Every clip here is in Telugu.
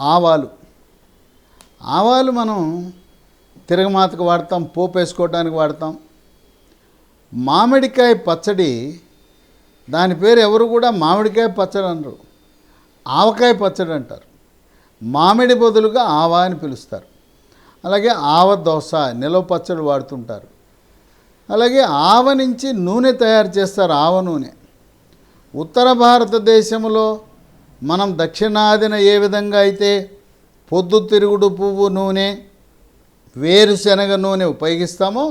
ఆవాలు. ఆవాలు మనం తిరగమాతకు వాడతాం పోపు వేసుకోవడానికి వాడతాం. మామిడికాయ పచ్చడి దాని పేరు ఎవరు కూడా మామిడికాయ పచ్చడి అనరు. ఆవకాయ పచ్చడి అంటారు. మామిడి బదులుగా ఆవా అని పిలుస్తారు. అలాగే ఆవ దోస నిలవ పచ్చడి వాడుతుంటారు. అలాగే ఆవ నుంచి నూనె తయారు చేస్తారు ఆవ నూనె. ఉత్తర భారతదేశంలో మనం దక్షిణాదిన ఏ విధంగా అయితే పొద్దుతిరుగుడు పువ్వు నూనె వేరుశనగ నూనె ఉపయోగిస్తామో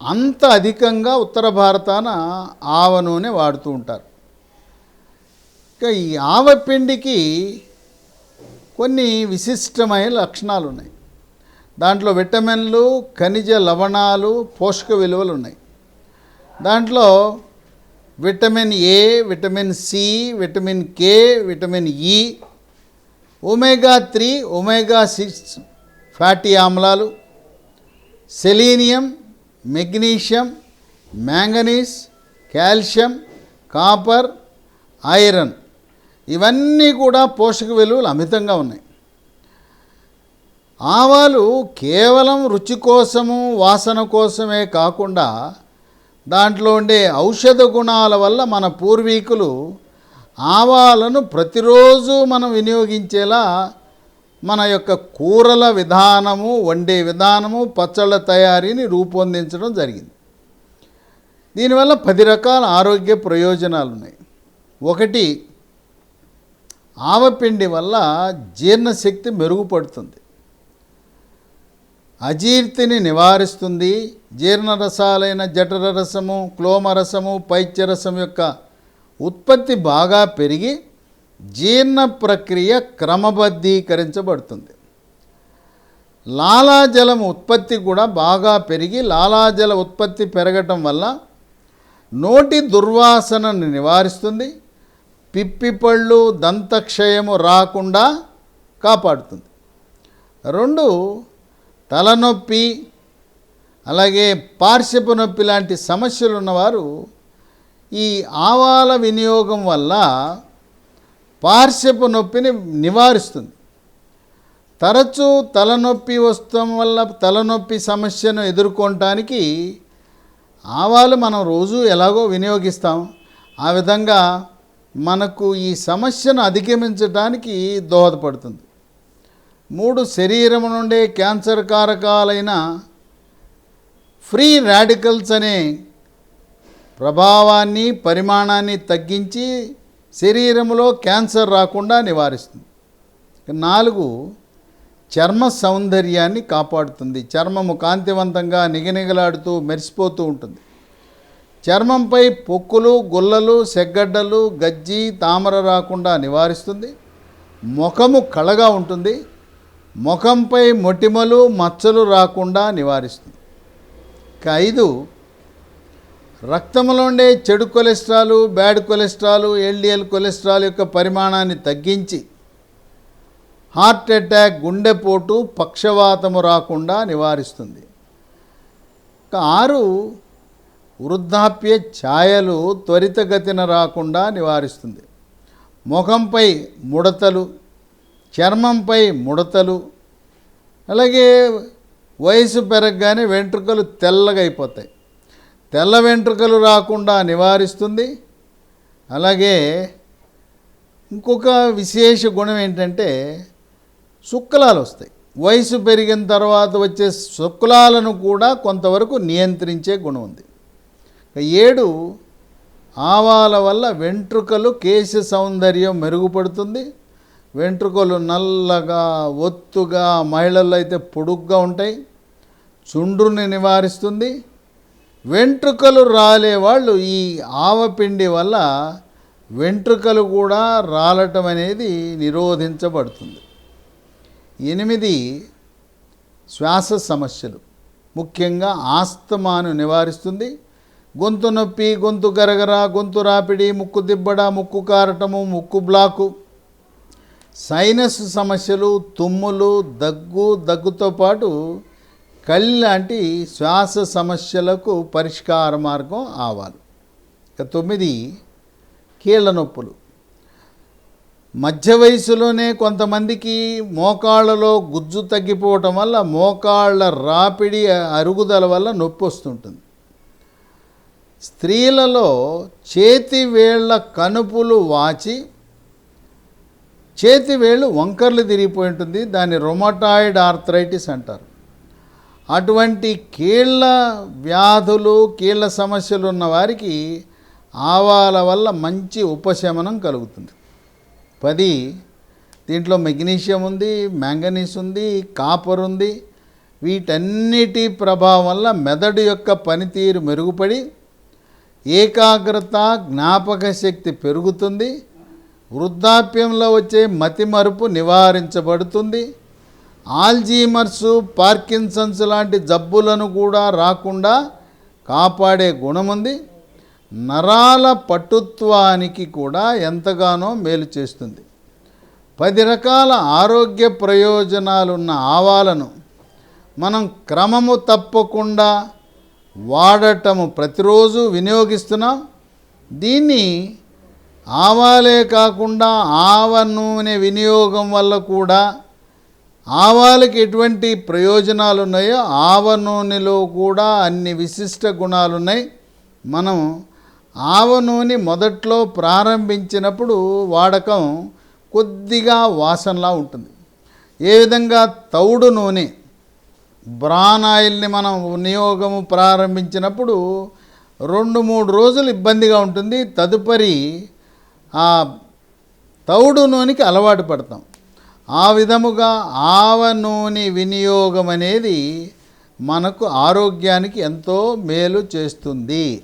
అంత అధికంగా ఉత్తర భారతాన ఆవ నూనె వాడుతూ ఉంటారు. ఇక ఈ ఆవపిండికి కొన్ని విశిష్టమైన లక్షణాలు ఉన్నాయి దాంట్లో విటమిన్లు ఖనిజ లవణాలు పోషక విలువలు ఉన్నాయి దాంట్లో vitamin A vitamin C vitamin K vitamin E omega three omega six fatty ఆమ్లాలు selenium magnesium manganese calcium copper iron. ఇవన్నీ కూడా పోషక విలువలు అమితంగా ఉన్నాయి. ఆవాలు కేవలం రుచి కోసము వాసన కోసమే కాకుండా దాంట్లో ఉండే ఔషధ గుణాల వల్ల మన పూర్వీకులు ఆవాలను ప్రతిరోజు మనం వినియోగించేలా మన యొక్క కూరల విధానము వండే విధానము పచ్చళ్ళ తయారీని రూపొందించడం జరిగింది. దీనివల్ల పది రకాల ఆరోగ్య ప్రయోజనాలు ఉన్నాయి ఒకటి ఆవపిండి వల్ల జీర్ణశక్తి మెరుగుపడుతుంది. అజీర్తిని నివారిస్తుంది జీర్ణరసాలైన జఠర రసము క్లోమరసము పైత్యరసం యొక్క ఉత్పత్తి బాగా పెరిగి జీర్ణ ప్రక్రియ క్రమబద్ధీకరించబడుతుంది. లాలాజలం ఉత్పత్తి కూడా బాగా పెరిగి లాలాజల ఉత్పత్తి పెరగటం వల్ల నోటి దుర్వాసనను నివారిస్తుంది పిప్పిపళ్ళు దంతక్షయము రాకుండా కాపాడుతుంది. రెండు తలనొప్పి అలాగే పార్శ్వపు నొప్పి లాంటి సమస్యలు ఉన్నవారు ఈ ఆవాల వినియోగం వల్ల పార్శ్వపు నొప్పిని నివారిస్తుంది. తరచూ తలనొప్పి వస్తాం వల్ల తలనొప్పి సమస్యను ఎదుర్కొనటానికి ఆవాలు మనం రోజు ఎలాగో వినియోగిస్తాం. ఆ విధంగా మనకు ఈ సమస్యను అధిగమించడానికి దోహదపడుతుంది. మూడు శరీరం నుండే క్యాన్సర్ కారకాలైన ఫ్రీ రాడికల్స్ అనే ప్రభావాన్ని పరిమాణాన్ని తగ్గించి శరీరంలో క్యాన్సర్ రాకుండా నివారిస్తుంది. నాలుగు చర్మ సౌందర్యాన్ని కాపాడుతుంది. చర్మము కాంతివంతంగా నిగనిగలాడుతూ మెరిసిపోతూ ఉంటుంది. చర్మంపై పొక్కులు గుల్లలు సెగ్గడ్డలు గజ్జి తామర రాకుండా నివారిస్తుంది. ముఖము కళగా ఉంటుంది. ముఖంపై మొటిమలు మచ్చలు రాకుండా నివారిస్తుంది. ఇక ఐదు రక్తంలో ఉండే చెడు cholesterol bad cholesterol LDL cholesterol యొక్క పరిమాణాన్ని తగ్గించి హార్ట్ అటాక్ గుండెపోటు పక్షవాతము రాకుండా నివారిస్తుంది. ఆరు వృద్ధాప్య ఛాయలు త్వరితగతిన రాకుండా నివారిస్తుంది. ముఖంపై ముడతలు చర్మంపై ముడతలు అలాగే వయసు పెరగగానే వెంట్రుకలు తెల్లగా అయిపోతాయి. తెల్ల వెంట్రుకలు రాకుండా నివారిస్తుంది. అలాగే ఇంకొక విశేష గుణం ఏంటంటే శుక్లాలు వస్తాయి. వయసు పెరిగిన తర్వాత వచ్చే శుక్లాలను కూడా కొంతవరకు నియంత్రించే గుణం ఉంది. ఏడు ఆవాల వల్ల వెంట్రుకలు కేశ సౌందర్యం మెరుగుపడుతుంది. వెంట్రుకలు నల్లగా ఒత్తుగా మహిళల్లో అయితే పొడుగ్గా ఉంటాయి. చుండ్రుని నివారిస్తుంది. వెంట్రుకలు రాలే వాళ్ళు ఈ ఆవపిండి వల్ల వెంట్రుకలు కూడా రాలటం అనేది నిరోధించబడుతుంది. ఎనిమిది శ్వాస సమస్యలు. ముఖ్యంగా ఆస్తమాను నివారిస్తుంది. గొంతు నొప్పి గొంతు గరగర గొంతు రాపిడి ముక్కు దిబ్బడ ముక్కు కారటము ముక్కు బ్లాకు. సైనస్ సమస్యలు తుమ్ములు దగ్గు దగ్గుతో పాటు కళ్ళు లాంటి శ్వాస సమస్యలకు పరిష్కార మార్గం ఆవాలు. ఇక తొమ్మిది కీళ్ళ నొప్పులు. మధ్య వయసులోనే కొంతమందికి మోకాళ్ళలో గుజ్జు తగ్గిపోవటం వల్ల మోకాళ్ళ రాపిడి అరుగుదల వల్ల నొప్పి వస్తుంటుంది. స్త్రీలలో చేతి వేళ్ళ కనుపులు వాచి చేతి వేళ్ళు వంకర్లు తిరిగిపోయి ఉంటుంది. దాన్ని రొమటాయిడ్ ఆర్థరైటిస్ అంటారు. అటువంటి కీళ్ళ వ్యాధులు కీళ్ళ సమస్యలు ఉన్న వారికి ఆవాల వల్ల మంచి ఉపశమనం కలుగుతుంది. పది దీంట్లో మెగ్నీషియం ఉంది మ్యాంగనీస్ ఉంది కాపర్ ఉంది. వీటన్నిటి ప్రభావం వల్ల మెదడు యొక్క పనితీరు మెరుగుపడి ఏకాగ్రత జ్ఞాపక శక్తి పెరుగుతుంది. వృద్ధాప్యంలో వచ్చే మతిమరుపు నివారించబడుతుంది. ఆల్జీమర్సు పార్కిన్సన్స్ లాంటి జబ్బులను కూడా రాకుండా కాపాడే గుణముంది నరాల పటుత్వానికి కూడా ఎంతగానో మేలు చేస్తుంది. పది రకాల ఆరోగ్య ప్రయోజనాలున్న ఆవాలను మనం క్రమము తప్పకుండా వాడటము ప్రతిరోజు వినియోగిస్తున్నాం. దీన్ని ఆవాలే కాకుండా ఆవ నూనె వినియోగం వల్ల కూడా ఆవాలకి ఎటువంటి ప్రయోజనాలు ఉన్నాయో ఆవ నూనెలో కూడా అన్ని విశిష్ట గుణాలు ఉన్నాయి మనం ఆవ నూనె మొదట్లో ప్రారంభించినప్పుడు వాడకం కొద్దిగా వాసనలా ఉంటుంది. ఏ విధంగా తౌడు నూనె బ్రాన్ ఆయిల్ని మనం వినియోగము ప్రారంభించినప్పుడు రెండు మూడు రోజులు ఇబ్బందిగా ఉంటుంది. తదుపరి ఆ తౌడు నూనెకి అలవాటు పడతాం. ఆ విధముగా ఆవ నూనె వినియోగం అనేది మనకు ఆరోగ్యానికి ఎంతో మేలు చేస్తుంది.